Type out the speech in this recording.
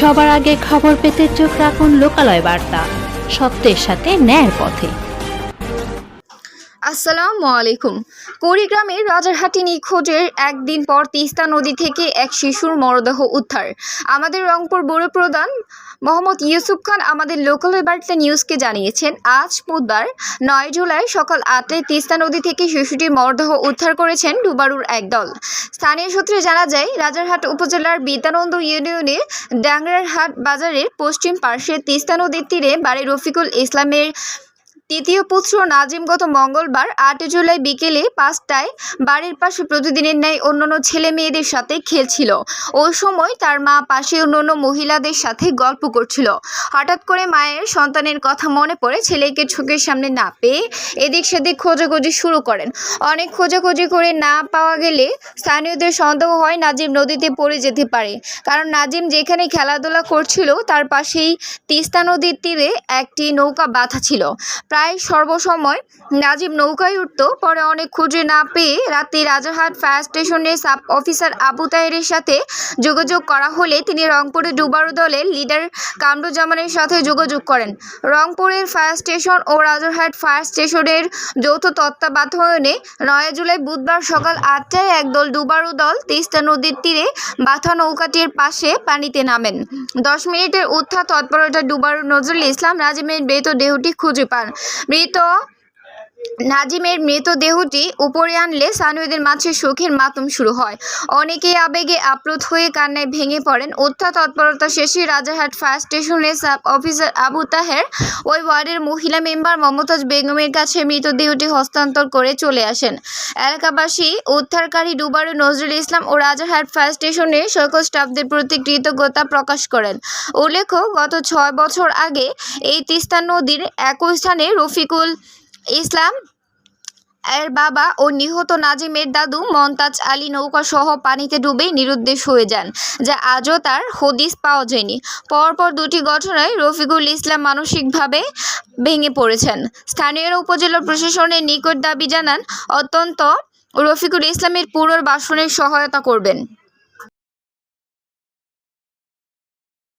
সবার আগে খবর পেতে চোখ রাখুন লোকালয় বার্তা। সত্যের সাথে ন্যায়ের পথে। আসসালামু আলাইকুম। কুড়িগ্রামের রাজারহাটি নিখোঁজের একদিন পর তিস্তা নদী থেকে এক শিশুর মরদেহ উদ্ধার। আমাদের রংপুর বড় প্রধান মোহাম্মদ ইউসুফ খান আমাদের লোকাল বার্তা নিউজকে জানিয়েছেন, আজ বুধবার নয় জুলাই সকাল আটটায় তিস্তা নদী থেকে শিশুটির মরদেহ উদ্ধার করেছেন ডুবারুর একদল স্থানীয় সূত্রে জানা যায়, রাজারহাট উপজেলার বিদ্যানন্দ ইউনিয়নের ডাংরারহাট বাজারের পশ্চিম পার্শ্বে তিস্তা নদীর তীরে বাড়ি রফিকুল ইসলামের তৃতীয় পুত্র নাজিম গত মঙ্গলবার আট জুলাই বিকেলে পাঁচটায় বাড়ির পাশে প্রতিদিনের ন্যায় অন্যান্য ছেলে মেয়েদের সাথে খেলছিল। ওই সময় তার মা পাশে অন্যান্য মহিলাদের সাথে গল্প করছিল। হঠাৎ করে মায়ের সন্তানের কথা মনে পড়ে ছেলেকে চোখের সামনে না পেয়ে এদিক সেদিক খোঁজাখুঁজি শুরু করেন। অনেক খোঁজাখুঁজি করে না পাওয়া গেলে স্থানীয়দের সন্দেহ হয় নাজিম নদীতে পড়ে যেতে পারে। কারণ নাজিম যেখানে খেলাধুলা করছিল, তার পাশেই তিস্তা নদীর তীরে একটি নৌকা বাঁধা ছিল। প্রায় সর্বসময় নাজিম নৌকায় উঠত। পরে অনেক খুঁজে না পেয়ে রাতে রাজারহাট ফায়ার স্টেশনের সাব অফিসার আবু তাহেরের সাথে যোগাযোগ করা হলে তিনি রংপুরের ডুবারু দলের লিডার কামরুজ্জামানের সাথে যোগাযোগ করেন। রংপুরের ফায়ার স্টেশন ও রাজারহাট ফায়ার স্টেশনের যৌথ তত্ত্বাবধানে নয় জুলাই বুধবার সকাল আটটায় একদল ডুবারু দল তিস্তা নদীর তীরে বাথা নৌকাটির পাশে পানিতে নামেন। দশ মিনিটের উত্থান তৎপরতা ডুবারু নজরুল ইসলাম নাজিমের মৃতদেহটি খুঁজে পান। মৃত নাজিমের মৃতদেহটি উপরে আনলে সানুয়েদের মাঝে সুখের মাতম শুরু হয়। অনেকেই আবেগে আপ্লুত হয়ে কান্নায় ভেঙে পড়েন। উদ্ধার তৎপরতা শেষে রাজারহাট ফায়ার স্টেশনের সাব অফিসার আবু তাহের ওই ওয়ার্ডের মহিলা মেম্বার মমতাজ বেগমের কাছে মৃতদেহটি হস্তান্তর করে চলে আসেন। এলাকাবাসী উদ্ধারকারী ডুবারু নজরুল ইসলাম ও রাজারহাট ফায়ার স্টেশনের সকল স্টাফদের প্রতি কৃতজ্ঞতা প্রকাশ করেন। উল্লেখ্য, গত ছয় বছর আগে এই তিস্তা নদীর একই স্থানে রফিকুল ইসলাম, এর বাবা ও নিহত নাজিমের দাদু মন্তাজ আলী নৌকা সহ পানিতে ডুবে নিরুদ্দেশ হয়ে যান, যা আজও তার হদিস পাওয়া যায়নি। পরপর দুটি ঘটনায় রফিকুল ইসলাম মানসিকভাবে ভেঙে পড়েছেন। স্থানীয় উপজেলা প্রশাসনের নিকট দাবি জানান, অত্যন্ত রফিকুল ইসলামের পুনর্বাসনের সহায়তা করবেন।